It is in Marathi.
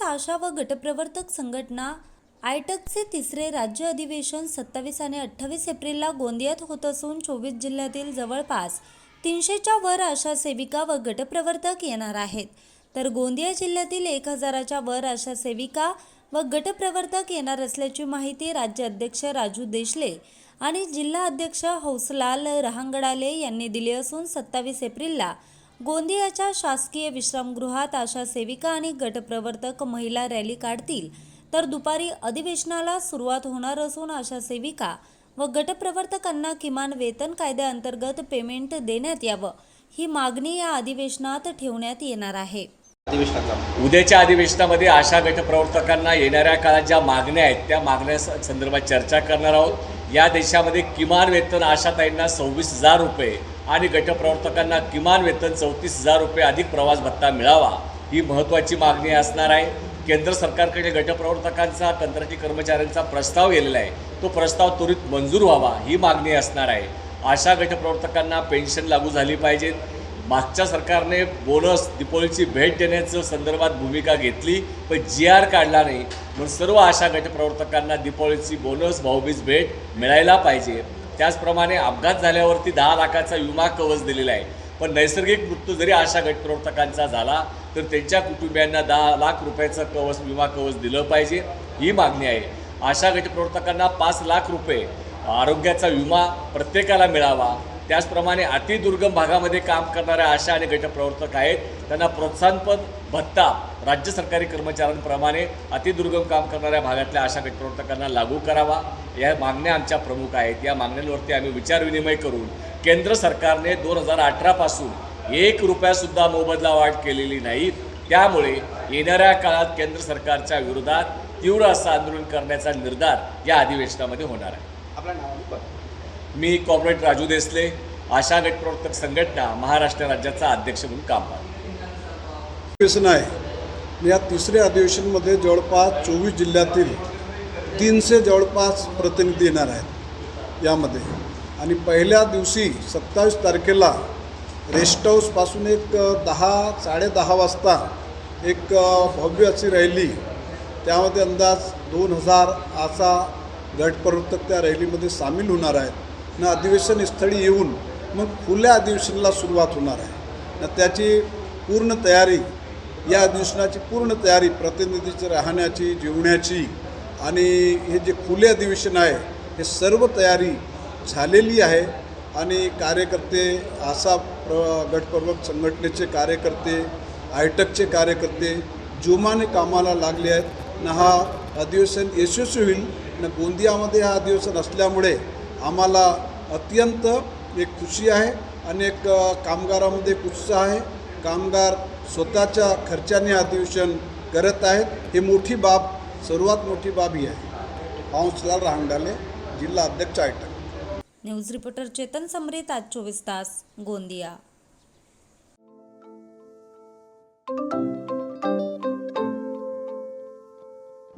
आशा व गटप्रवर्तक संघटना आयटकचे तिसरे राज्य अधिवेशन सत्तावीस आणि अठ्ठावीस एप्रिलला गोंदियात होत असून चोवीस जिल्ह्यातील जवळपास तीनशेच्या वर आशा सेविका व गटप्रवर्तक येणार आहेत. तर गोंदिया जिल्ह्यातील एक हजाराच्या वर आशा सेविका व गटप्रवर्तक येणार असल्याची माहिती राज्य अध्यक्ष राजू देशले आणि जिल्हा अध्यक्ष हौसलाल रहांगडाले यांनी दिली असून सत्तावीस एप्रिलला गोंदियाच्या शासकीय विश्रामगृहात आशा सेविका आणि गटप्रवर्तक महिला रॅली काढतील. तर दुपारी अधिवेशनाला सुरुवात होणार असून आशा सेविका व गटप्रवर्तकांना किमान वेतन कायद्याअंतर्गत पेमेंट देण्यात यावं ही मागणी या अधिवेशनात ठेवण्यात येणार आहे. उद्याच्या अधिवेशनामध्ये आशा गटप्रवर्तकांना येणाऱ्या काळात ज्या मागण्या आहेत त्या मागण्या संदर्भात चर्चा करणार आहोत. या देशामध्ये किमान वेतन आशाताईंना सव्वीस हजार रुपये आणि गटप्रवर्तकांना किमान वेतन चौतीस हजार रुपये अधिक प्रवास भत्ता मिळावा ही महत्त्वाची मागणी असणार आहे. केंद्र सरकारकडे गटप्रवर्तकांचा कंत्राटी कर्मचाऱ्यांचा प्रस्ताव गेलेला आहे. तो प्रस्ताव त्वरित मंजूर व्हावा ही मागणी असणार आहे. आशा गटप्रवर्तकांना पेन्शन लागू झाली पाहिजेत. मागच्या सरकारने बोनस दीपावलीची भेट देण्याचं संदर्भात भूमिका घेतली पण जी आर काढला नाही. म्हणून सर्व आशा गटप्रवर्तकांना दीपावलीची बोनस भाऊबीज भेट मिळायला पाहिजे. त्याचप्रमाणे अपघात झाल्यावरती दहा लाखाचा विमा कवच दिलेला आहे. पण नैसर्गिक मृत्यू जरी आशा गटप्रवर्तकांचा झाला तर त्यांच्या कुटुंबियांना दहा लाख रुपयाचं कवच विमा कवच दिलं पाहिजे ही मागणी आहे. आशा गटप्रवर्तकांना पाच लाख रुपये आरोग्याचा विमा प्रत्येकाला मिळावा. त्याचप्रमाणे अतिदुर्गम भागामध्ये काम करणाऱ्या आशा आणि गटप्रवर्तक आहेत. त्यांना प्रोत्साहनपद भत्ता राज्य सरकारी कर्मचाऱ्यांप्रमाणे अतिदुर्गम काम करणाऱ्या भागातल्या आशा गटप्रवर्तकांना लागू करावा. या मागण्या आमच्या प्रमुख आहेत. या मागण्यांवरती आम्ही विचारविनिमय करून केंद्र सरकारने दोन हजार अठरापासून एक रुपयासुद्धा मोबदला वाढ केलेली नाही. त्यामुळे येणाऱ्या काळात केंद्र सरकारच्या विरोधात तीव्र असं आंदोलन करण्याचा निर्धार या अधिवेशनामध्ये होणार आहे. आपलं नाव मी कॉम्रेड राजू देसले आशा गटप्रवर्तक संघटना महाराष्ट्र राज्याचा अध्यक्ष म्हणून काम पाहतो. अधिवेशन आहे. या तिसऱ्या अधिवेशनमध्ये जवळपास चोवीस जिल्ह्यातील तीनशे जवळपास प्रतिनिधी येणार आहेत यामध्ये. आणि पहिल्या दिवशी सत्तावीस तारखेला रेस्ट हाऊसपासून एक दहा साडेदहा वाजता एक भव्य अशी रॅली त्यामध्ये अंदाज दोन हजार असा गटप्रवर्तक त्या रॅलीमध्ये सामील होणार आहेत. न अधिवेशन स्थळी येऊन मग खुल्या अधिवेशनाला सुरुवात होणार आहे. न त्याची पूर्ण तयारी या अधिवेशनाची पूर्ण तयारी प्रतिनिधीची राहण्याची जेवण्याची आणि हे जे खुले अधिवेशन आहे हे सर्व तयारी झालेली आहे आणि कार्यकर्ते आसा प्र गटप्रवर्तक संघटनेचे कार्यकर्ते आयटकचे कार्यकर्ते जोमाने कामाला लागले आहेत. न हा अधिवेशन यशस्वी होईल न गोंदियामध्ये हा अधिवेशन असल्यामुळे आम्हाला अत्यंत एक खुशी आहे आणि एक कामगारामध्ये उत्साह आहे. कामगार स्वतःच्या खर्चाने अधिवेशन करत आहेत. ही मोठी बाब सर्वात मोठी बाब ही आहे. पाऊसलाल रांगडाले जिल्हा अध्यक्ष आयटक न्यूज रिपोर्टर चेतन समरेत आज चोवीस तास गोंदिया.